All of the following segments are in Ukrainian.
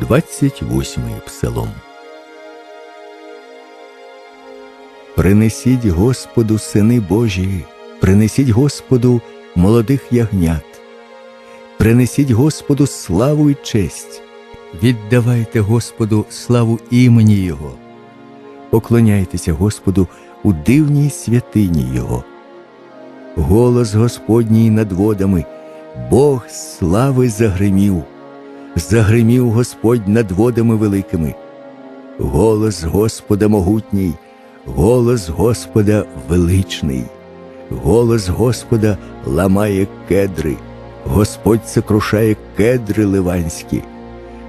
28 псалом. Принесіть Господу, сини Божі, принесіть Господу молодих ягнят, принесіть Господу славу і честь, віддавайте Господу славу імені Його, поклоняйтеся Господу у дивній святині Його. Голос Господній над водами, Бог слави загримів, загримів Господь над водами великими. Голос Господа могутній, голос Господа величний, голос Господа ламає кедри, Господь сокрушає кедри ливанські.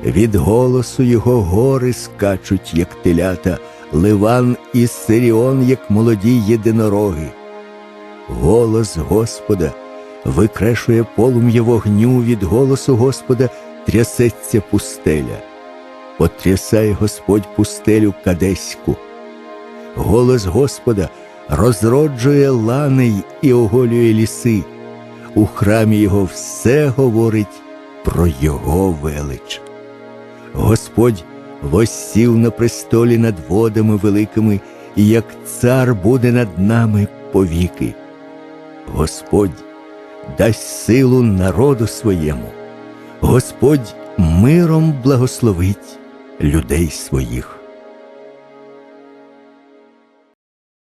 Від голосу його гори скачуть, як телята, Ливан і Сиріон, як молоді єдинороги. Голос Господа викрешує полум'я вогню, від голосу Господа трясеться пустеля. Потрясає Господь пустелю Кадеську. Голос Господа розроджує лани і оголює ліси. У храмі його все говорить про його велич. Господь воссів на престолі над водами великими, і як цар буде над нами повіки. Господь дасть силу народу своєму, Господь миром благословить людей своїх.